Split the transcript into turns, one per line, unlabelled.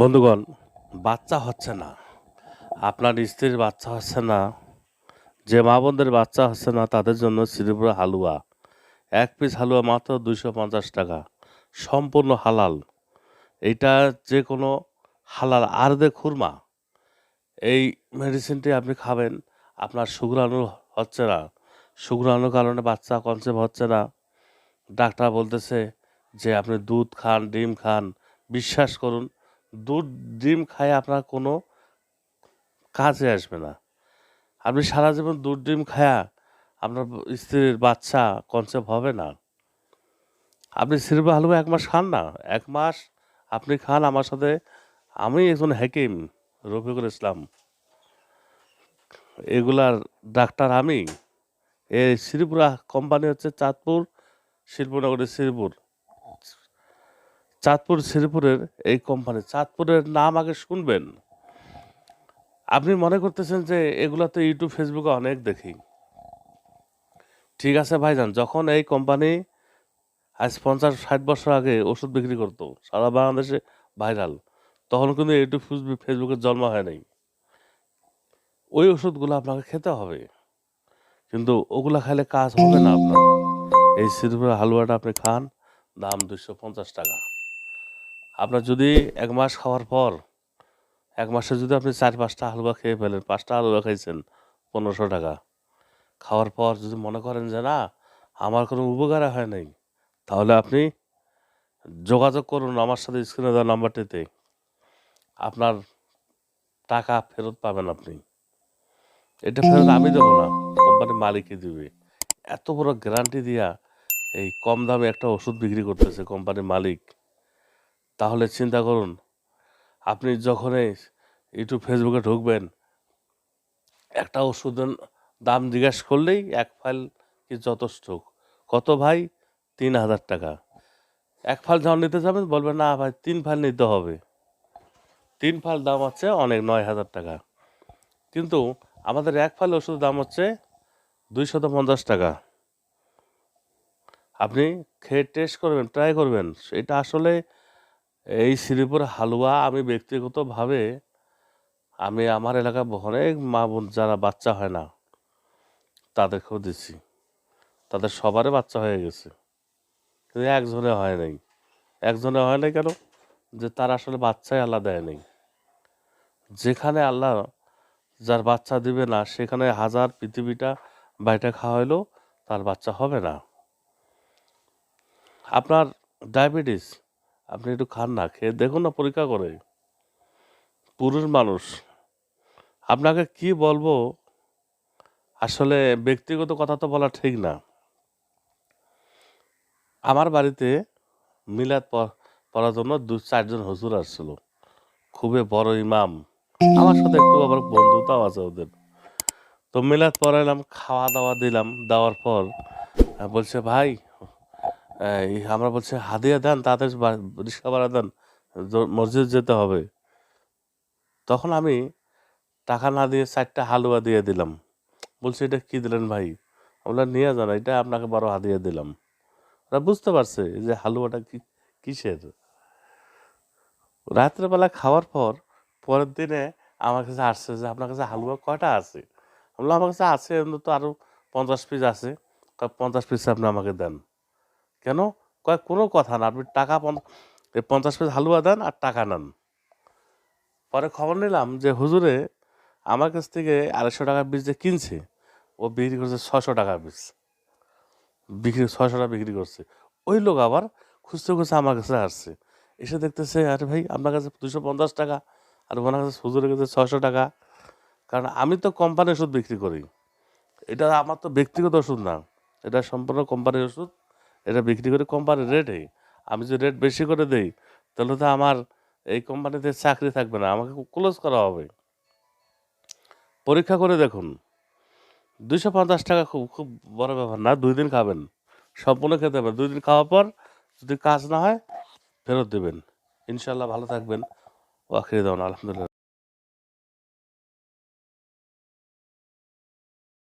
বন্ধুগণ, বাচ্চা হচ্ছে না। আপনার স্ত্রীর বাচ্চা হচ্ছে না, যে মা বোনদের বাচ্চা হচ্ছে না, তাদের জন্য শ্রীপুরা হালুয়া। এক পিস হালুয়া মাত্র দুশো পঞ্চাশ টাকা, সম্পূর্ণ হালাল। এইটা যে কোনো হালাল আর দে খুরমা। এই মেডিসিনটি আপনি খাবেন, আপনার শুক্রাণু হচ্ছে না। শুক্রাণুর কারণে বাচ্চা কনসেপ্ট হচ্ছে না। ডাক্তার বলতেছে যে আপনি দুধ খান, ডিম খান, বিশ্বাস করুন দুধ, ডিম খায় আপনার কোনো কাজে আসবে না। আপনি সারা জীবন দুধ, ডিম খায়া আপনার স্ত্রীর বাচ্চা কনসেপ্ট হবে না। আপনি সিরবা হালুয়া এক মাস খান না। এক মাস আপনি খান, আমার সাথে আমি একজন হাকিম, রফিকুল ইসলাম। এগুলার ডাক্তার আমি। এই শ্রীপুরা কোম্পানি হচ্ছে চাঁদপুর, শিল্পনগরী শ্রীপুর। চাঁদপুর শ্রীপুরের এই কোম্পানি চাঁদপুরের নাম আগে শুনবেন। আপনি মনে করতেছেন যে এগুলো তো ইউটিউব ফেসবুকে অনেক দেখি। ঠিক আছে ভাইজান, যখন এই কোম্পানি আজ পঞ্চাশ, ষাট বছর আগে ওষুধ বিক্রি করতো, সারা বাংলাদেশে ভাইরাল তখন কিন্তু ইউটিউব ফেসবুক জন্ম হয় নাই। ওই ওষুধগুলো আপনাকে খেতে হবে। কিন্তু ওগুলা খাইলে কাজ হবে না আপনার। এই সিরপুরের হালুয়াটা আপনি খান, দাম দুশো পঞ্চাশ টাকা। আপনার যদি এক মাস খাওয়ার পর, এক মাসে যদি আপনি চার, পাঁচটা হালুয়া খেয়ে ফেলেন, পাঁচটা হালুয়া খাইছেন, পনেরোশো টাকা। খাওয়ার পর যদি মনে করেন যে, না, আমার কোনো উপকার হয় নাই, তাহলে আপনি যোগাযোগ করুন আমার সাথে স্ক্রিনে দেওয়া নাম্বারটিতে। আপনার টাকা ফেরত পাবেন আপনি। এটা ফেরত আমি দেবো না কোম্পানির মালিকই দিবে। এত বড় গ্যারান্টি দিয়া এই কম দামে একটা ওষুধ বিক্রি করতেছে কোম্পানির মালিক। তাহলে চিন্তা করুন। আপনি যখনই ইউটিউব, ফেসবুকে ঢুকবেন, একটা ওষুধের দাম জিজ্ঞাসা করলেই এক ফাইল কি যথেষ্ট? কত ভাই? তিন হাজার টাকা। এক ফাইল যখন নিতে যাবেন, বলবেন, না ভাই, তিন ফাইল নিতে হবে। তিন ফাইল দাম হচ্ছে অনেক, নয় হাজার টাকা। কিন্তু আমাদের এক ফাইল ওষুধের দাম হচ্ছে দুইশত পঞ্চাশ টাকা। আপনি খেয়ে টেস্ট করবেন, ট্রাই করবেন। এটা আসলে এই শ্রীপুর হালুয়া আমি ব্যক্তিগতভাবে, আমি আমার এলাকায় অনেক মা বোন যারা বাচ্চা হয় না, তাদেরকেও দিচ্ছি। তাদের সবারই বাচ্চা হয়ে গেছে। কিন্তু একজনে হয় নাই। একজনে হয় নাই কেন? যে তার আসলে বাচ্চাই আল্লাহ দেয় নেই। যেখানে আল্লাহ যার বাচ্চা দিবে না, সেখানে হাজার পৃথিবীটা বাইটা খাওয়া খাওয়াইলেও তার বাচ্চা হবে না। আপনার ডায়াবেটিস আপনি একটু খান না, খেয়ে দেখুন না পরীক্ষা করে। পুরুষ মানুষ, আপনাকে কি বলব? আসলে ব্যক্তিগত কথা তো বলা ঠিক না। আমার বাড়িতে মিলাদ পড়ার জন্য দু চারজন হুজুর আসছিল। খুবই বড় ইমাম। আমার সাথে একটু আবার বন্ধুতাও আছে ওদের। তো মিলাদ পড়াইলাম, খাওয়া দাওয়া দিলাম, দেওয়ার পর, বলছে, ভাই আমরা বলছি হাদিয়া দেন তাদের রিক্সা ভাড়া দেন মসজিদ যেতে হবে। তখন আমি টাকা না দিয়ে চারটা হালুয়া দিয়ে দিলাম। বলছে এটা কী দিলেন ভাই? আমরা নিয়ে যান এটা আপনাকে বড় হাদিয়া দিলাম। ওরা বুঝতে পারছে যে হালুয়াটা কি কিসের। রাত্রেবেলা খাওয়ার পর পরের দিনে আমার কাছে আসছে যে আপনার কাছে হালুয়া কয়টা আছে? আমি বললাম, আমার কাছে আছে তো আরও পঞ্চাশ পিস আছে। পঞ্চাশ পিস আপনি আমাকে দেন। কেন? কয়, কোনো কথা না। আপনি টাকা পঞ্চ- পঞ্চাশ পিস হালুয়া দেন আর টাকা নেন। পরে খবর নিলাম যে হুজুরে আমার কাছ থেকে আড়াইশো টাকার বীজ যে কিনছে, ও বিক্রি করছে ছশো টাকার বীজ। বিক্রি ছশো টাকা বিক্রি করছে। ওই লোক আবার খুঁজতে খুঁজতে আমার কাছে আসছে। এসে দেখতেছে, আরে ভাই, আপনার কাছে দুশো পঞ্চাশ টাকা আর ওনার কাছে হুজুরের কাছে ছশো টাকা। কারণ আমি তো কোম্পানির ওষুধ বিক্রি করি। এটা আমার তো ব্যক্তিগত ওষুধ না। এটা সম্পূর্ণ কোম্পানির ওষুধ। এটা বিক্রি করি কোম্পানির রেটে আমি যদি রেট বেশি করে দেই, তাহলে তো আমার এই কোম্পানিতে চাকরি থাকবে না, আমাকে ক্লোজ করা হবে। পরীক্ষা করে দেখুন, দুইশো পঞ্চাশ টাকা খুব খুব বড় ব্যাপার না, দুই দিন খাবেন। সম্পূর্ণ খেতে হবে, দুই দিন খাওয়ার পর যদি কাজ না হয়, ফেরত দেবেন। ইনশাল্লাহ ভালো থাকবেন। ওয়াখির দেওয়ান, আলহামদুলিল্লাহ।